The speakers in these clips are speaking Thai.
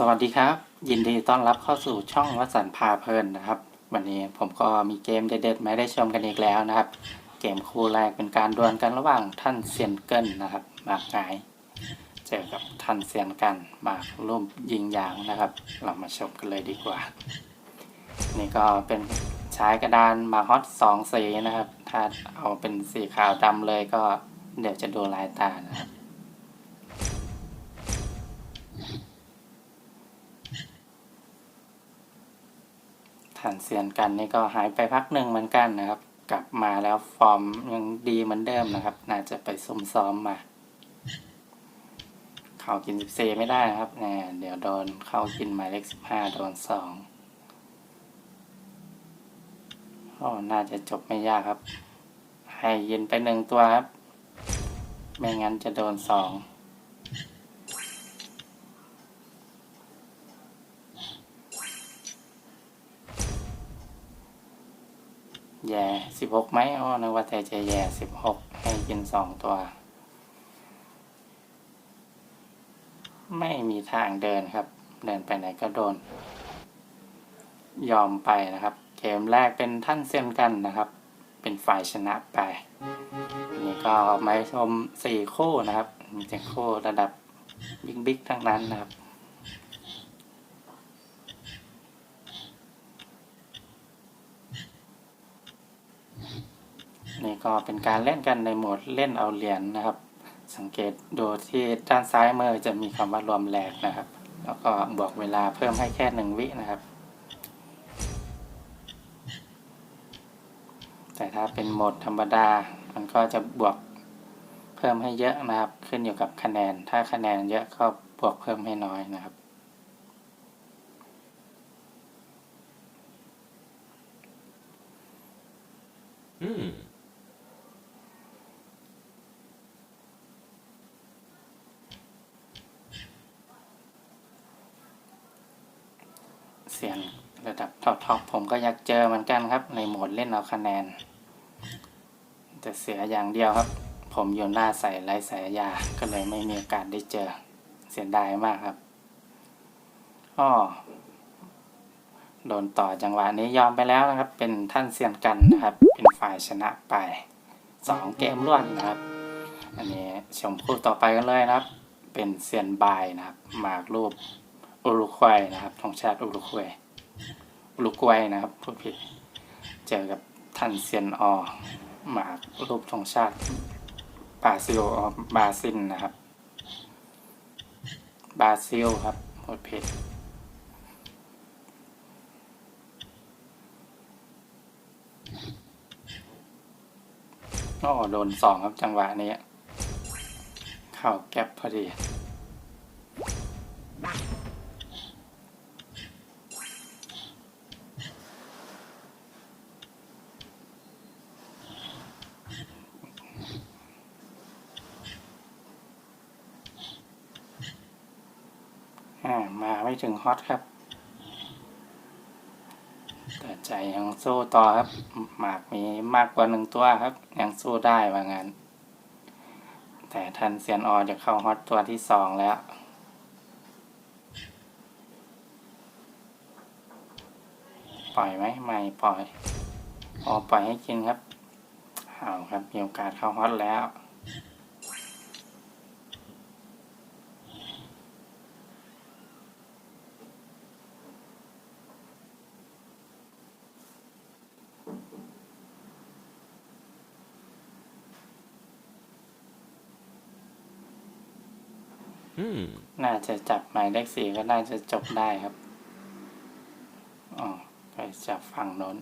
สวัสดีครับ ยินดีต้อนรับเข้าสู่ช่องวสันพาเพลินนะครับ วันนี้ผมก็มีเกมเด็ดๆมาได้ชมกันอีกแล้วนะครับ เกมคู่แรกเป็นการดวลกันระหว่างท่านเซียนเกิลนะครับมากหงาย เจอกับท่านเซียนกันมากร่วมยิงยางนะครับ เรามาชมกันเลยดีกว่า นี่ก็เป็นใช้กระดานมาฮอตสองสีนะครับ ถ้าเอาเป็นสีขาวดำเลยก็เดี๋ยวจะดูลายตานะครับ ฐานเซียนกันนี่ก็หายไปพักหนึ่งเหมือนกันนะครับ กลับมาแล้วฟอร์มยังดีเหมือนเดิมนะครับ น่าจะไปซุ่มซ้อมมาเข้ากินสิบเไม่ได้นะครับแน่เดี๋ยวโดนเข้ากินหมายเลขสิบห้าโดนสองโอ้น่าจะจบไม่ยากครับ ให้ยินไปหนึ่งตัวครับ ไม่งั้นจะโดนสอง แย่สิบหกไหมอ๋อนึกว่าแต่จะแย่สิบหกให้กินสองตัว ไม่มีทางเดินครับ เดินไปไหนก็โดน ยอมไปนะครับ เกมแรกเป็นท่านเซนกันนะครับ เป็นฝ่ายชนะไปนนี้ก็มาชมสี่คู่นะครับ มีแต่คู่ระดับบิ๊กๆทั้งนั้นนะครับ นี่ ก็เป็นการเล่นกันในโหมดเล่นเอาเหรียญนะครับ สังเกตดูที่ด้านซ้ายมือจะมีคำว่ารวมแหลกนะครับ แล้วก็บวกเวลาเพิ่มให้แค่หนึ่งวินะครับ แต่ถ้าเป็นโหมดธรรมดา มันก็จะบวกเพิ่มให้เยอะนะครับ ขึ้นอยู่กับคะแนน ถ้าคะแนนเยอะก็บวกเพิ่มให้น้อยนะครับ Hmm. เสียงระดับท็อปท็อปผมก็อยากเจอเหมือนกันครับ ในโหมดเล่นเอาคะแนน แต่เสียอย่างเดียวครับ ผมอยู่หน้าใส่ไรสายยาก็เลยไม่มีโอกาสได้เจอเสียดายมากครับอ้อโดนต่อจังหวะนี้ยอมไปแล้วนะครับ เป็นท่านเซียนกันนะครับ เป็นฝ่ายชนะไปสองเกมรวดนะครับ อันนี้ชมคู่ต่อไปกันเลยนะครับ เป็นเซียนบายนะครับหมากรูป อุรุกวัยนะครับธงชาติอุรุกวัยอุรุกวัยนะครับพูดผิดเจอกับท่านเซียนออหมากรูปธงชาติบราซิลออบราซินนะครับบราซิลครับพูดผิดโอ้โดนสองครับจังหวะนี้ เข้าแก๊ปพอดี อ่ามาไม่ถึง ฮอตครับ แต่ใจยังสู้ต่อครับ หมากมีมากกว่าหนึ่งตัวครับ ยังสู้ได้ว่างั้น แต่ทันเซียนออจะเข้าฮอตตัวที่สองแล้วปล่อยไหมไม่ปล่อยออปล่อยให้กินครับเอาครับมีโอกาสเข้าฮอตแล้ว น่าจะจับหมายเลขสี่ก็น่าจะจบได้ครับ อ๋อ ไปจับฝั่งโน้น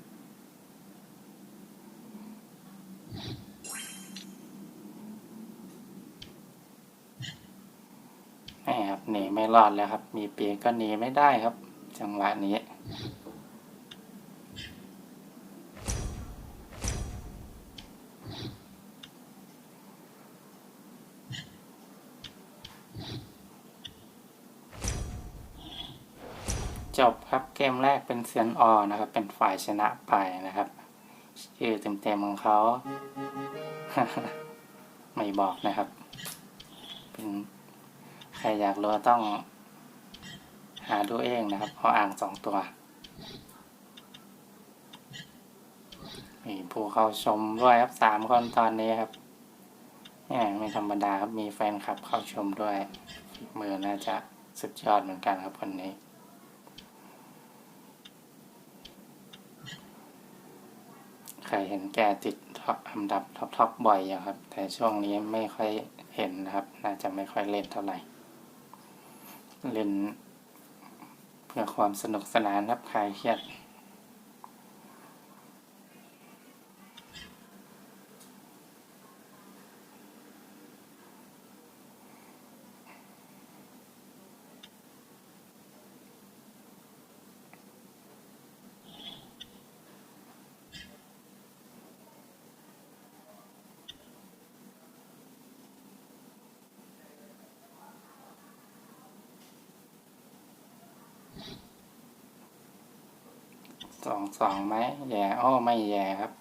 ไม่ครับหนีไม่รอดแล้วครับ มีปีกก็หนีไม่ได้ครับ จังหวะนี้ จบครับเกมแรกเป็นเซียนออนะครับ เป็นฝ่ายชนะไปนะครับชื่อเต็มๆของเขา ไม่บอกนะครับ เป็นใครอยากรู้ต้อง หาดูเองนะครับเพราะอ่างสองตัวมีผู้เข้าชมด้วยครับสามคนตอนนี้ครับแหมไม่ธรรมดาครับมีแฟนคลับเข้าชมด้วยมือน่าจะสุดยอดเหมือนกันครับคนนี้ ใคยเห็นแกติดอันดับท็อปๆบ่อยอยู่ครับ แต่ช่วงนี้ไม่ค่อยเห็นนะครับ น่าจะไม่ค่อยเล่นเท่าไหร่ เล่นเพื่อความสนุกสนานครับคลายเครียด สองสองไหมแย่อ้อไม่แย่ครับ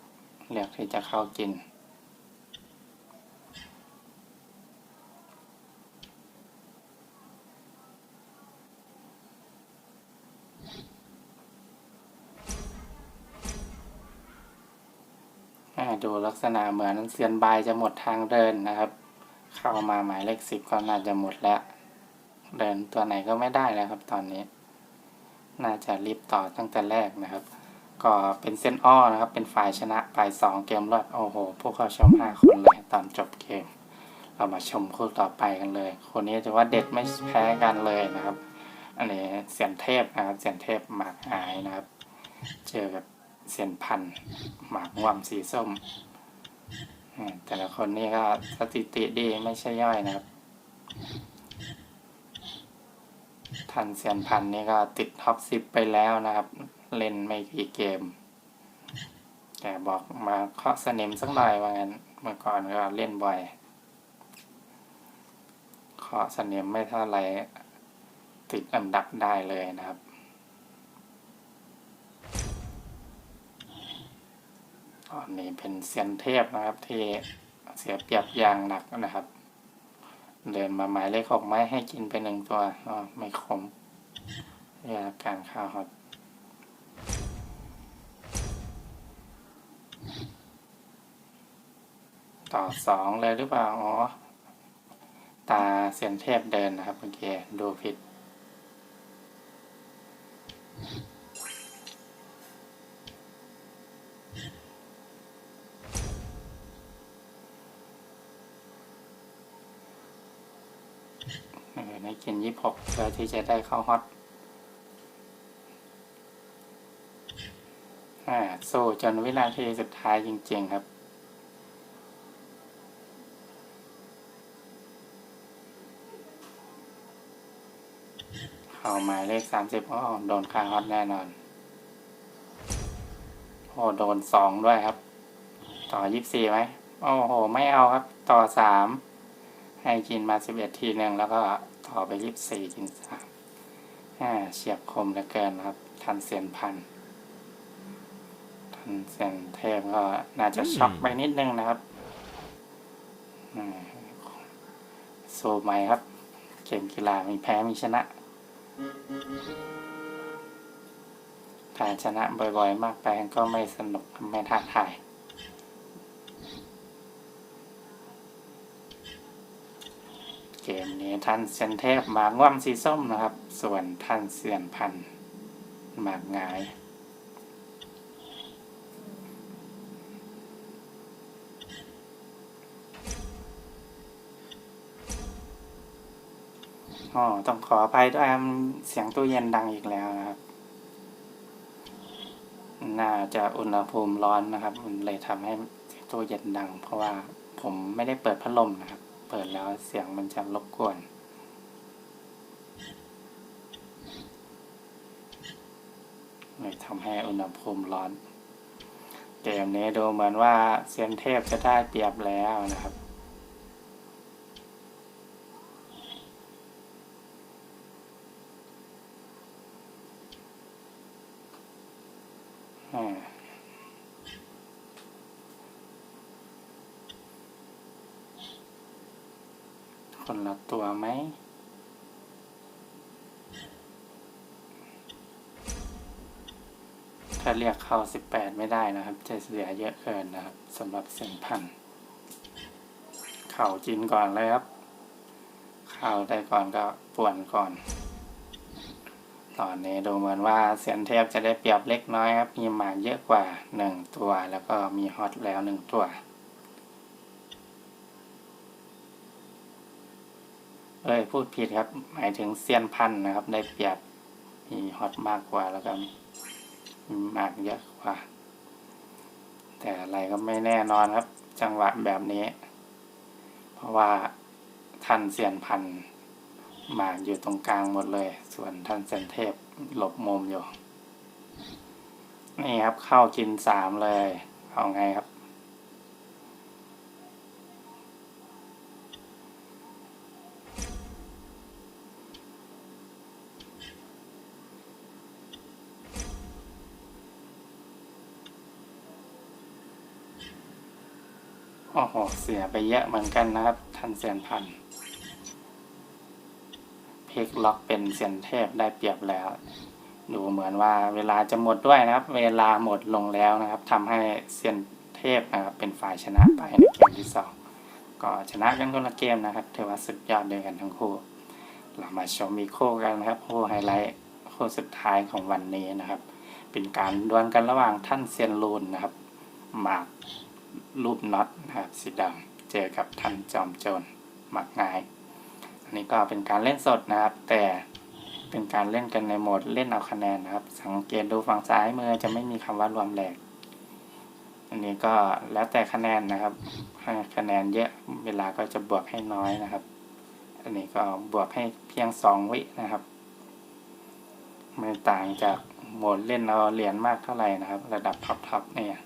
เลือกที่จะเข้ากิน ดูลักษณะเหมือนเซียนบายจะหมดทางเดินนะครับ เข้ามาหมายเลขสิบก็น่าจะหมดแล้ว เดินตัวไหนก็ไม่ได้แล้วครับตอนนี้ น่าจะรีบต่อตั้งแต่แรกนะครับ ก็เป็นเส้นอ้อนะครับ เป็นฝ่ายชนะไปสองเกมรอดโอ้โหผู้เขาชมห้าคนเลยตอนจบเกม เรามาชมคู่ต่อไปกันเลย คนนี้จะว่าเด็ดไม่แพ้กันเลยนะครับ อันนี้เสียนเทพนะครับ เสียนเทพหมากหายนะครับ เจอกับเสียนพันธ์หมากวมสีส้มอืมแต่ละคนนี่ก็สถิติดีไม่ใช่ย่อยนะครับ ทันเซียนพันนี่ก็ติดท็อปสิบไปแล้วนะครับ เล่นไม่กี่เกม แต่บอกมาเคาะสนิมสักหน่อยว่างั้นเมื่อก่อนก็เล่นบ่อยเคาะสนิมไม่เท่าไรติดอันดับได้เลยนะครับตอนนี้เป็นเซียนเทพนะครับที่เสียเปรียบอย่างหนักนะครับ เดินมาหมายเลขหกไม้ให้กินไปหนึ่งตัวอ๋อไม่คมเรียกการข้าวฮอตต่อสองเลยหรือเปล่า อ๋อ ตาเสียนเทพเดินนะครับโอเคดูผิดเในกินยี่หกเพื่อที่จะได้เข้าฮอตอ่าสู้จนวินาทีสุดท้ายจริง ๆ ครับเข้าหมายเลขสามสิบอ๋อโดนคาฮอตแน่นอน โอ้โดนสองด้วยครับ ต่อยี่สิบสี่ไหม โอ้โห ไม่เอาครับ ต่อสาม ให้กินมาสิบเอ็ดทีหนึ่งแล้วก็ต่อไปยี่สิบสี่กินสามอ่าเฉียบคมเหลือเกินนะครับ ทันเสียนพันทันเสียนเทพก็น่าจะช็อกไปนิดนึงนะครับอืมสู้ไหมครับ เกมกีฬามีแพ้มีชนะถ้าชนะบ่อยๆ มากไปก็ไม่สนุกไม่ท้าทาย เกมนี้ท่านเซยนเทพหมากง่วมสีส้มนะครับ ส่วนท่านเสียนพันน์หมากงายอ๋อต้องขออภัยด้วยเสียงตู้เย็นดังอีกแล้วนะครับ น่าจะอุณหภูมิร้อนนะครับ มันเลยทำให้ตู้เย็นดัง เพราะว่าผมไม่ได้เปิดพัดลมนะครับ ปิดแล้วเสียงมันจะรบกวน เลยทำให้อุณหภูมิร้อน เกมนี้ดูเหมือนว่าเซียนเทพจะได้เปรียบแล้วนะครับ คนละตัวไหม ถ้าเรียกเข้า 18 ไม่ได้นะครับ จะเสียเยอะเกินนะครับสำหรับเส้นพัน เข่าจินก่อนเลยครับเข่าได้ก่อนก็ป่วนก่อน ตอนนี้ดูเหมือนว่าเสียนเทพจะได้เปรียบเล็กน้อยครับ มีหมากเยอะกว่า 1 ตัว แล้วก็มีฮอตแล้ว 1 ตัว เอ้ยพูดผิดครับ หมายถึงเซียนพันธ์นะครับ ได้เปรียบมีฮอตมากกว่าแล้วก็มีหมากเยอะกว่า แต่อะไรก็ไม่แน่นอนครับ จังหวะแบบนี้ เพราะว่าท่านเซียนพันธ์หมากอยู่ตรงกลางหมดเลย ส่วนท่านเซนเทพหลบมุมอยู่ นี่ครับเข้ากินสามเลย เอาไงครับ โอ้โห เสียไปเยอะเหมือนกันนะครับ ท่านเซียนพันธุ์พลิกล็อกเป็นเซียนเทพได้เปรียบแล้ว ดูเหมือนว่าเวลาจะหมดด้วยนะครับ เวลาหมดลงแล้วนะครับทำให้เซียนเทพนะครับเป็นฝ่ายชนะไปในเกมที่สองก็ชนะกันคนละเกมนะครับถือว่าสุดยอดเด้วยกันทั้งคู่ เรามาชมอีกคู่กันนะครับคู่ไฮไลท์คู่สุดท้ายของวันนี้นะครับ เป็นการดวลกันระหว่างท่านเซียนลูนนะครับหมาก รูปน็อตนะครับสีดำเจอกับท่านจอมโจรหมักง่าย อันนี้ก็เป็นการเล่นสดนะครับ แต่เป็นการเล่นกันในโหมดเล่นเอาคะแนนนะครับ สังเกตดูฝั่งซ้ายมือจะไม่มีคำว่ารวมแหลก อันนี้ก็แล้วแต่คะแนนนะครับถ้คะแนนเยอะเวลาก็จะบวกให้น้อยนะครับ อันนี้ก็บวกให้เพียงสองวินะครับไม่ต่างจากโหมดเล่นเอาเหรียญมากเท่าไหร่นะครับ ระดับท็อปๆเนี่ย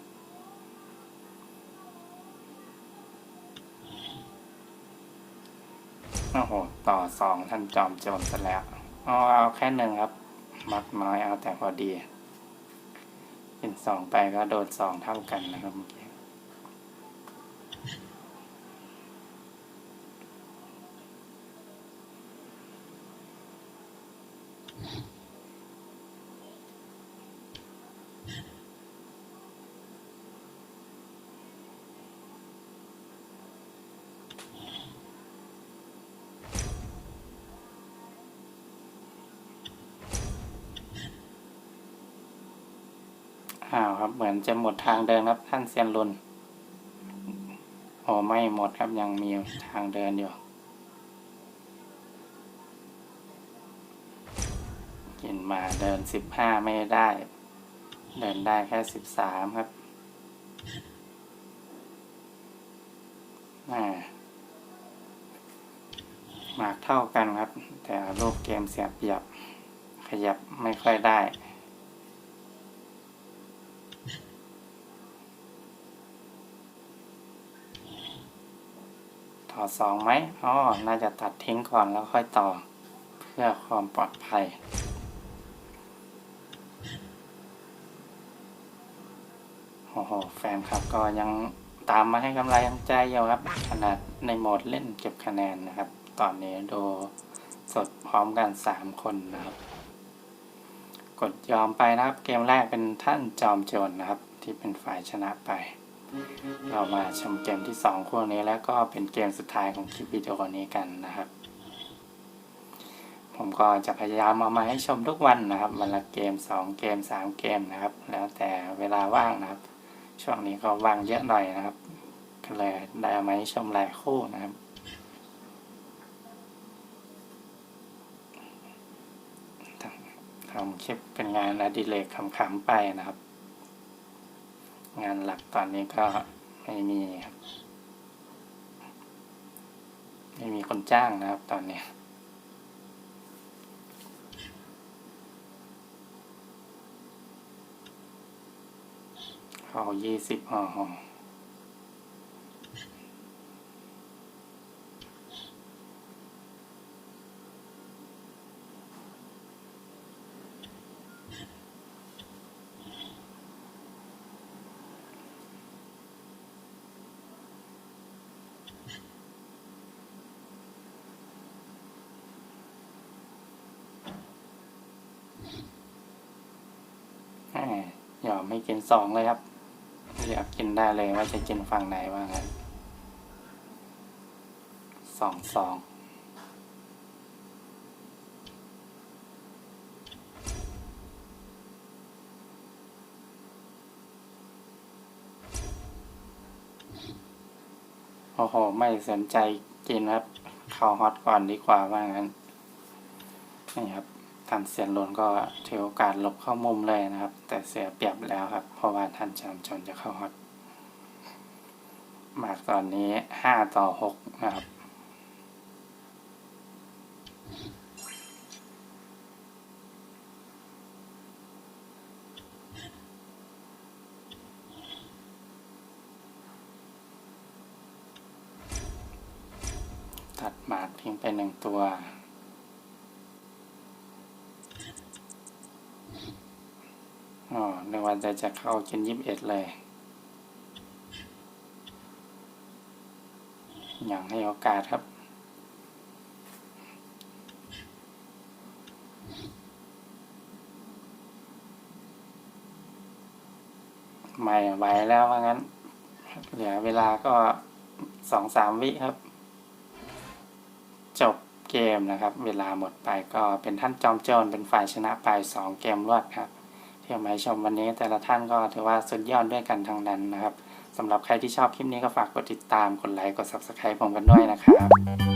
โอ้โห ต่อสองท่านจอมโจรซะแล้วเอาเอาแค่หนึ่งครับ มักน้อยเอาแต่พอดี เป็นสองไปก็โดนสองเท่ากันนะครับ อ้าวครับเหมือนจะหมดทางเดินครับท่านเซียนรุนโอ้ไม่หมดครับยังมีทางเดินอยู่กินมาเดินสิบห้าไม่ได้ เดินได้แค่สิบสามครับอ่าหมากเท่ากันครับ แต่รูปเกมเสียเปรียบ ขยับไม่ค่อยได้ ต่อสองไหมอ๋อน่าจะตัดทิ้งก่อนแล้วค่อยต่อ เพื่อความปลอดภัยโอ้โหแฟนคลับก็ยังตามมาให้กำลังใจอยู่ครับ ขนาดในโหมดเล่นเก็บคะแนนนะครับ ตอนนี้ดูสดพร้อมกันสามคนนะครับ กดยอมไปนะครับ เกมแรกเป็นท่านจอมโจรนะครับ ที่เป็นฝ่ายชนะไป เรามาชมเกมที่สองคู่นี้แล้วก็เป็นเกมสุดท้ายของคลิปวิดีโอนี้กันนะครับ ผมก็จะพยายามเอามาให้ชมทุกวันนะครับวันละเกมสองเกมสามเกมนะครับ แล้วแต่เวลาว่างนะครับ ช่วงนี้ก็ว่างเยอะหน่อยนะครับก็เลยได้เอามาให้ชมหลายคู่นะครับทำคลิปเป็นงานอดิเรกขำๆไปนะครับ งานหลักตอนนี้ก็ไม่มีครับ ไม่มีคนจ้างนะครับตอนนี้ห่อยี่สิบห่อ ห่อยอมไม่กินสองเลยครับเลือกกินได้เลยว่าจะกินฝั่งไหนว่างั้นสองสองโอ้โห ไม่สนใจกินครับ เข้าฮอตก่อนดีกว่าว่างั้น นี่ครับ ท่านเสียนหลนก็ถือโอกาสหลบเข้ามุมเลยนะครับ แต่เสียเปรียบแล้วครับ เพราะว่าท่านจอมชนจะเข้าฮอตมากตอนนี้ห้าต่อหกนะครับตัดหมากทิ้งไปหนึ่งตัว อ๋อนึกว่จะเข้ากินยิบเอ็ดเลยอย่างให้โอกาสครับ ไม่ไหวแล้วว่างั้น เหลือเวลาก็สองสามวิครับ จบเกมนะครับ เวลาหมดไปก็เป็นท่านจอมโจรเป็นฝ่ายชนะไปสองเกมรวดครับ ที่เอามาชมวันนี้แต่ละท่านก็ถือว่าสุดยอดด้วยกันทั้งนั้นนะครับสำหรับใครที่ชอบคลิปนี้ก็ฝากกดติดตามกดไลค์กด Subscribe ผมกันด้วยนะครับ